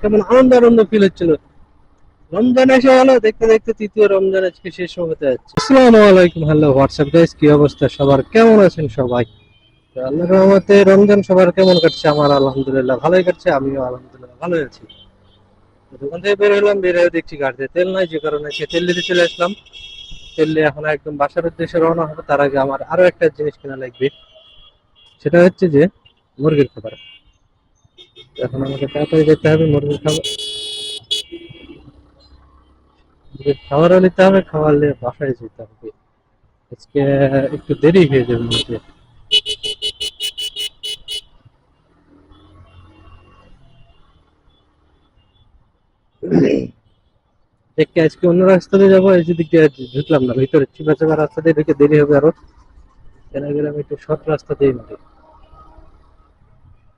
কেমন আনন্দ আনন্দ ফিল হচ্ছিল। রমজান এসে গেল, দেখতে দেখতে তৃতীয় রমজান আজকে শেষ হতে যাচ্ছে। আসসালামু আলাইকুম হ্যালো হোয়াটসঅ্যাপ গাইস কি অবস্থা সবার? কেমন আছেন সবাই? তো আল্লাহর রহমতে রমজান সবার কেমন কাটছে? আমার আলহামদুলিল্লাহ ভালোই কাটছে, আমিও আলহামদুলিল্লাহ ভালোই আছি। দোকান থেকে বের হলাম, বের হয়ে দেখছি গাড়িতে তেল নাই, যে কারণে সে তেল দিতে চলে আসলাম। তেল নিয়ে এখন একদম বাসার উদ্দেশ্যে রওনা হবে, তার আগে আমার আরও একটা জিনিস কেনা লাগবে। সেটা হচ্ছে যে মুরগির খাবার। এখন আমাকে তাড়াতাড়ি যেতে হবে, মুরগির খাবার। মুরগির খাবারও নিতে হবে, খাবার নিয়ে বাসায় যেতে হবে। আজকে একটু দেরি হয়ে যাবে দেখতে আজকে অন্য রাস্তা দিয়ে যাব, এই ঢুকলাম না, ভিতরে। চিপা চাপা রাস্তা দিয়ে ঢুকে দেরি হবে আরও। কেন গেলাম একটু শর্ট রাস্তা দিয়ে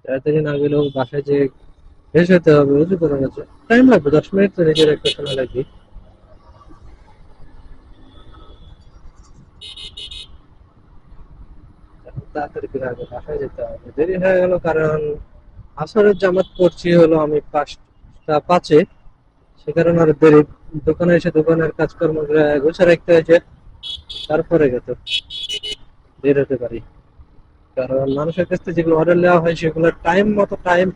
তাড়াতাড়ি না গেলেও বাসায় যে ফ্রেশ হতে হবে উজু করে গেছে টাইম লাগবে, দশ মিনিট তো নিজের একটা সময় লাগবে বাসায় যেতে হবে। দেরি হয়ে গেল কারণ আসরের জামাত পড়ছি হলো আমি পাঁচটা পাঁচে। সে কারণে আর দেরি। দোকানে এসে দোকানের কাজকর্ম গুছে রাখতে হয়েছে। তারপরে গেত। বের হতে পারি। কারণ মানুষের কাছ থেকে যেগুলো অর্ডার নেওয়া হয় সেগুলো টাইম মতো টাইম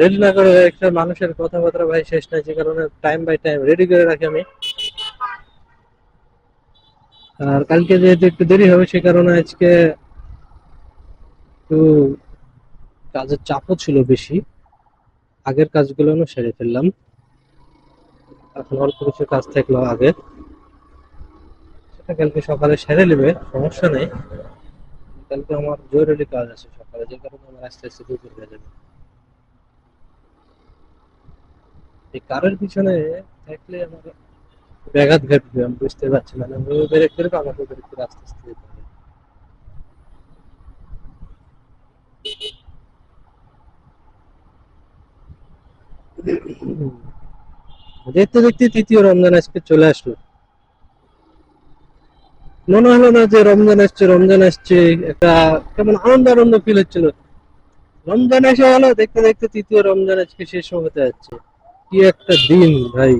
রেডি না করে একটা মানুষের কথাবার্তা ভাই শেষ নাই, যে কারণে টাইম বাই টাইম রেডি করে রাখি আমি। আর কালকে যেহেতু একটু দেরি হবে, সে কারণে আজকে একটু কাজের চাপও ছিল বেশি। আগের কাজগুলো সেরে ফেললাম। এখন অল্প কিছু কাজ থাকল আগে সেটা কালকে সকালে সেরে নেবে, সমস্যা নেই। কালকে আমার জরুরি কাজ আছে সকালে, যে কারণে আমার আস্তে আস্তে দুপুর হয়ে যাবে। এই কারের পিছনে থাকলে আমার ব্যাঘাত ঘটবে, আমি বুঝতে পারছি না। আমি ব্রেক করবে আমাকে ব্রেক করে আস্তে আস্তে যেতে হবে। দেখতে দেখতে তৃতীয় রমজান আজকে চলে আসলো। মনে হলো না যে রমজান আসছে রমজান আসছে, একটা কেমন আনন্দ আনন্দ ফিল হচ্ছিল। রমজান এসে গেল দেখতে দেখতে তৃতীয় রমজান আজকে শেষ হতে যাচ্ছে। কি একটা দিন ভাই।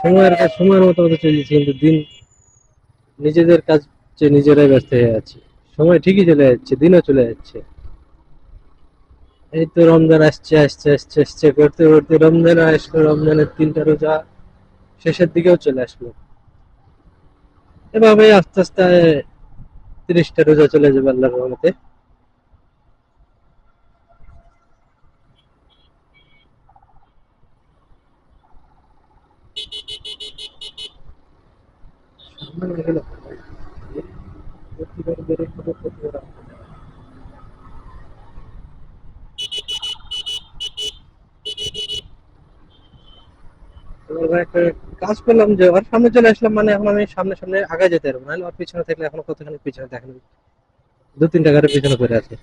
সময়ের কাজ, সময়ের মতো মতো চলছে, কিন্তু দিন নিজেদের কাজ নিজেরাই ব্যস্ত হয়ে আছে সময় ঠিকই চলে যাচ্ছে, দিনও চলে যাচ্ছে। এই তো রমজান আসছে আসছে আসছে আসছে। করতে করতে রমজান আসলো, রমজানের তিনটা রোজা শেষের দিকেও চলে আসলো। এভাবে আস্তে আস্তে তিরিশটা রোজা চলে যাবে আল্লাহর রহমতে। ভাই একটা কাজ করলাম যে ওর সামনে চলে আসলাম মানে এখন আমি সামনে সামনে আগে যেতে পারব। না ওর পিছনে থাকলে এখনও কতখানি পিছনে দেখেন দু তিনটা গাড়ির পিছনে পড়ে আছে।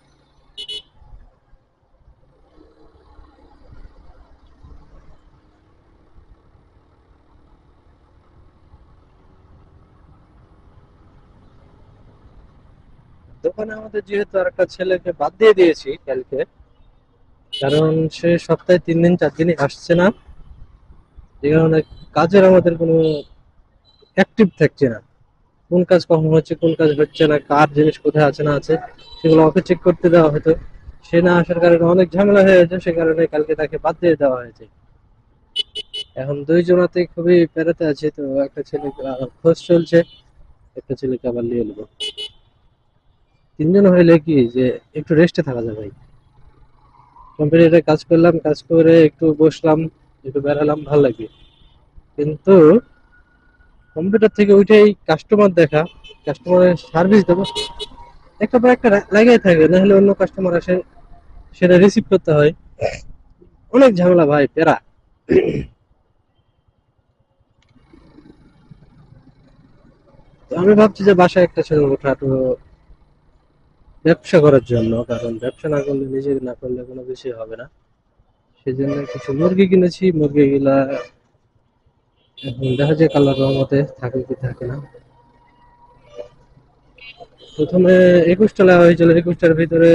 দোকানে আমাদের যেহেতু আর একটা ছেলেকে বাদ দিয়ে দিয়েছি কালকে, কারণ সে সপ্তাহে তিন দিন, চার দিনই আসছে না। যে কারণে কাজের আমাদের কোনো অ্যাক্টিভ থাকছে না। কোন কাজ কখন হচ্ছে, কোন কাজ হচ্ছে না, কার জিনিস কোথায় আছে, না আছে, সেগুলো ওকে চেক করতে দেওয়া হতো। সে না আসার কারণে অনেক ঝামেলা হয়ে গেছে, সে কারণে কালকে তাকে বাদ দিয়ে দেওয়া হয়েছে। এখন দুই জনাতে খুবই পেরাতে আছে, তো একটা ছেলে খোঁজ চলছে, একটা ছেলেকে আবার নিয়ে নেব। তিনজন হইলে কি যে একটু রেস্টে থাকা ভাই। কম্পিউটারে কাজ করলাম, কাজ করে একটু বসলাম একটু বেড়ালাম ভালো লাগে। কিন্তু কম্পিউটার থেকে উঠেই কাস্টমার দেখা কাস্টমারের সার্ভিস দেবো। একটা পর একটা লাগাই থাকে না হলে অন্য কাস্টমার আসে, সেটা রিসিভ করতে হয়। অনেক ঝামেলা ভাই পেরা তো আমি ভাবছি যে বাসায় একটা ছোটখাটো ব্যবসা করার জন্য, কারণ ব্যবসা না করলে নিজে না করলে কোনো কিছুই হবে না। সেই জন্য কিছু মুরগি কিনেছি। মুরগি গুলা এখন দেখা যায় কালার রহমতে থাকে কি থাকে না। প্রথমে একুশটা লাগা হয়েছিল। একুশটার ভিতরে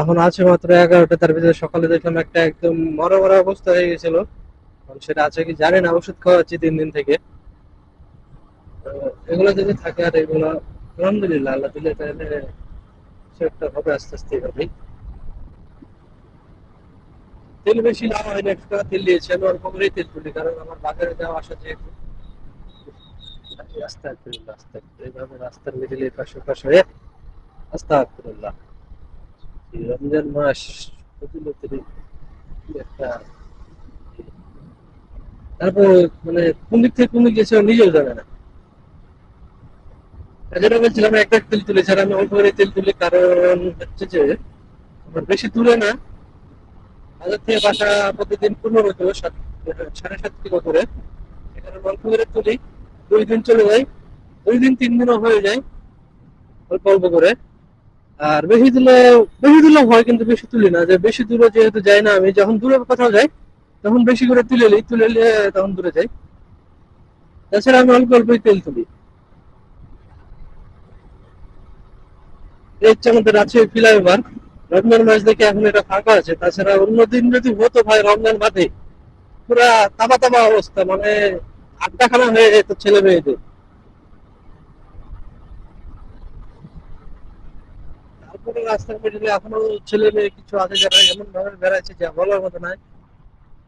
এখন আছে মাত্র এগারোটা। তার ভিতরে সকালে দেখলাম একটা একদম মরা মরা অবস্থা হয়ে গেছিল। সেটা আছে কি জানি না, ওষুধ খাওয়াচ্ছি তিন দিন থেকে। এগুলো যদি থাকে আর এগুলো, আলহামদুলিল্লাহ, আল্লাহ দিলে তাহলে একটা হবে আস্তে আস্তে হবে তেল বেশি না হয় না একশো টাকা তেল দিয়েছি আমি অল্প করেই তেল তুলি, কারণ আমার বাজারে যাওয়া আসা তারপর মানে থেকে গেছে নিজেও জানে না। যেটা বলছিলাম, একটা তেল তুলেছি আর আমি অল্প করে তেল তুলি, কারণ হচ্ছে যে, আমার বেশি দূরে না বাজার থেকে বাসা প্রতিদিন পনেরো কিলো সাড়ে সাত কিলো করে। এখানে অল্প করে তুলি দুই দিন চলে যায় দুই দিন, তিন দিনও হয়ে যায়। অল্প অল্প করে। আর বেশি দিলে বেশি দিলে হয়, কিন্তু বেশি তুলি না। যে বেশি দূরে যেহেতু যাই না আমি, যখন দূরে কোথাও যাই, তখন বেশি করে তুলে নিই তুলে নিয়ে তখন দূরে যাই। তাছাড়া আমি অল্প, অল্পই তেল তুলি। এই হচ্ছে আমাদের আছে ফ্লাইওভার। রমজান মাস দেখে এখন এটা ফাঁকা আছে। তাছাড়া অন্য দিন যদি হতো ভাই রমজান বাদে, পুরা তাবা তাবা অবস্থা মানে আড্ডাখানা হয়ে যেত ছেলে মেয়েদের। তারপরে রাস্তার মিডিলে এখনও ছেলে মেয়ে কিছু আছে যারা এমন ভাবে বেড়াচ্ছে যা বলার মতো নয়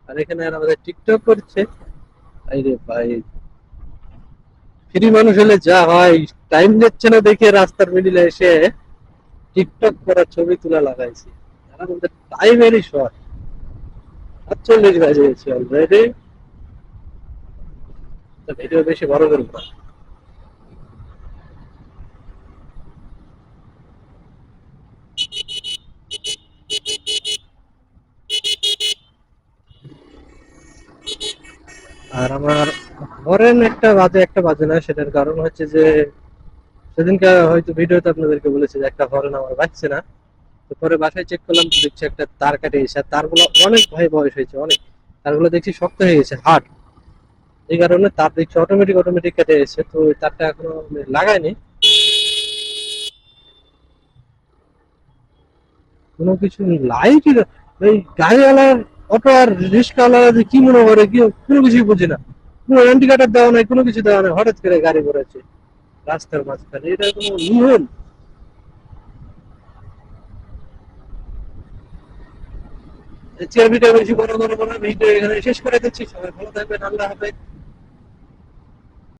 আর এখানে আমাদের টিকটক করছে। ভাই রে ভাই ফ্রি মানুষ হলে যা হয় টাইম নিচ্ছে না দেখে রাস্তার মিডিলে এসে। টিকটক করার ছবি তুলে লাগাইছি। তারা আমাদের টাইমেরই শর্ট সাতচল্লিশ বাজে গেছে অলরেডি ভিডিও বেশি বড় করব আর আমার হরেন একটা বাজে একটা বাজে না, সেটার কারণ হচ্ছে যে সেদিনকে হয়তো ভিডিওতে আপনাদেরকে বলেছি যে একটা হরেন আমার বাজছে না। তো পরে বাসায় চেক করলাম দেখছি একটা তার কাটে গেছে আর তারগুলো অনেক ভাই বয়স হয়েছে, অনেক। তারগুলো দেখছি শক্ত হয়ে গেছে, হার্ড। এই কারণে তার দেখছি অটোমেটিক অটোমেটিক কেটে গেছে তো তারটা এখনও আমি লাগাইনি। কোনো কিছু লাইট এই গাড়িওয়ালার অটো আর রিক্সাওয়ালারা যে কি মনে করে, কি কোনো কিছুই বুঝি না। কোনো ইন্ডিকেটার দেওয়া নাই, কোনো কিছু দেওয়া নাই। হঠাৎ করে গাড়ি করেছে রাস্তার মাঝখানে, এটা কোনো ইভেন চেয়ার বেশি বড় করব না ভিডিও এখানে শেষ করে দিচ্ছি। সবাই ভালো থাকবেন, আল্লাহ হাফেজ।